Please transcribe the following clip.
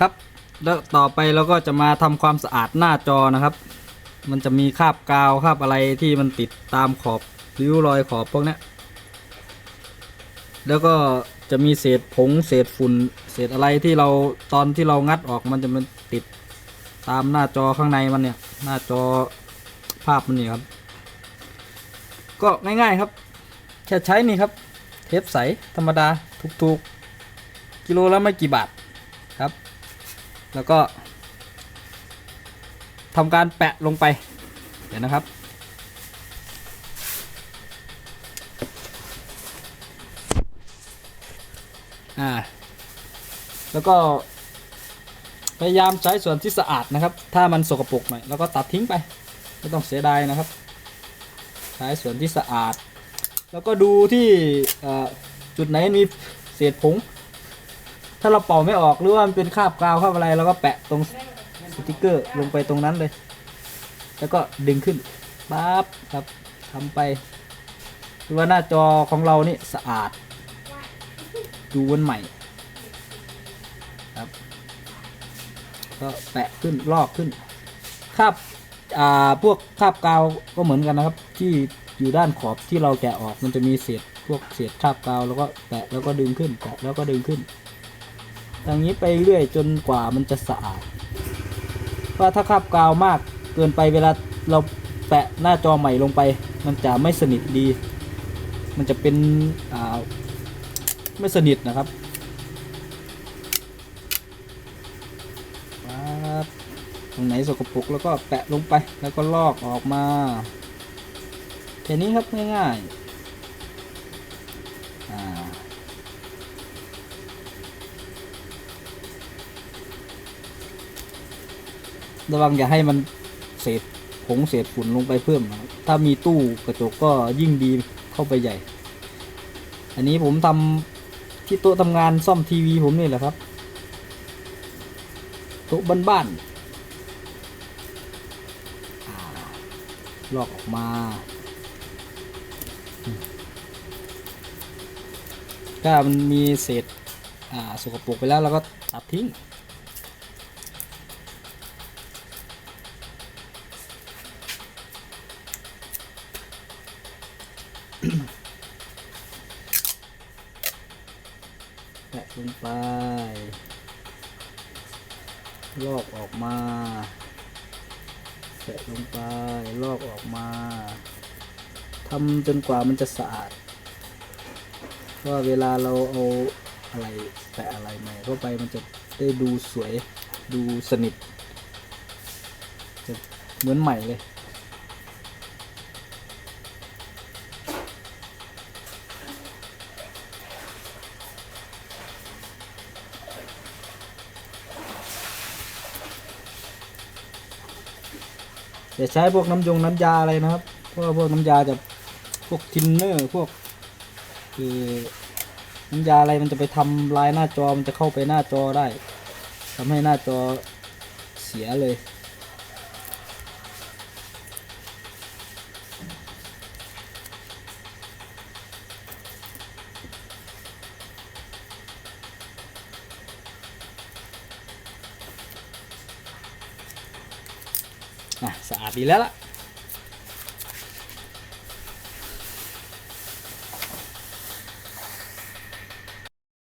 ครับ แล้วต่อไปเราก็จะมาทำความสะอาดหน้าจอนะครับ มันจะมีคราบกาวคราบอะไรที่มันติดตามขอบริ้วรอยขอบพวกนี้แล้วก็จะมีเศษผงเศษฝุ่น เศษอะไรที่เราตอนที่เรางัดออกมันจะมันติดตามหน้าจอข้างในมันเนี่ย หน้าจอภาพมันนี่ครับ ก็ง่ายๆครับแค่ใช้นี่ครับ เทปใสธรรมดาถูกๆกิโลละไม่กี่บาทครับ แล้วก็ทำการแปะลงไป เดี๋ยวนะครับ อ่า แล้วก็พยายามใช้ส่วนที่สะอาดนะครับ ถ้ามันสกปรกหน่อยแล้วก็ตัดทิ้งไป ไม่ต้องเสียดายนะครับ ใช้ส่วนที่สะอาด แล้วก็ดูที่จุดไหนมีเศษผง ถ้าเราเป่าไม่ออกหรือว่ามันเป็นคราบกาวคราบอะไรเราก็แปะตรงสติกเกอร์ลงไปตรงนั้นเลย แล้วก็ดึงขึ้นปั๊บครับทำไปคือว่าหน้าจอของเรานี่สะอาด ดูวันใหม่ครับ ก็แปะขึ้นลอกขึ้นคราบอ่าพวกคราบกาวก็เหมือนกันนะครับ ที่อยู่ด้านขอบที่เราแกะออกมันจะมีเศษพวกเศษคราบกาวแล้วก็แปะแล้วก็ดึงขึ้นแปะแล้วก็ดึงขึ้น อย่างนี้ไปเรื่อยจนกว่ามันจะสะอาดเพราะถ้าคราบกาวมากเกินไปเวลาเราแปะหน้าจอใหม่ลงไป มันจะไม่สนิทดี มันจะเป็นไม่สนิทนะครับปั๊บตรงไหนสกปรกแล้วก็แปะลงไปแล้วก็ลอกออกมาแค่นี้ครับง่ายๆ ระวังอย่าให้มันเศษผงเศษฝุ่นลงไปเพิ่ม ถ้ามีตู้กระจกก็ยิ่งดีเข้าไปใหญ่ อันนี้ผมทำที่โต๊ะทำงานซ่อมทีวีผมนี่แหละครับ โต๊ะบ้านๆลอกออกมาถ้ามันมีเศษสกปรกไปแล้วเราก็ตัดทิ้ง แปะลงไป ลอกออกมาแปะลงไป ลอกออกมาทำจนกว่ามันจะสะอาดเพราะว่าเวลาเราเอาอะไรแปะอะไรใหม่เข้าไปมันจะได้ดูสวยดูสนิทจะเหมือนใหม่เลย อย่าใช้พวกน้ำยงน้ำยาอะไรนะครับ เพราะว่าพวกน้ำยาจะพวกทินเนอร์พวกคือน้ำยาอะไรมันจะไปทำลายหน้าจอมันจะเข้าไปหน้าจอได้ทำให้หน้าจอเสียเลย อะสะอาดดีแล้วล่ะ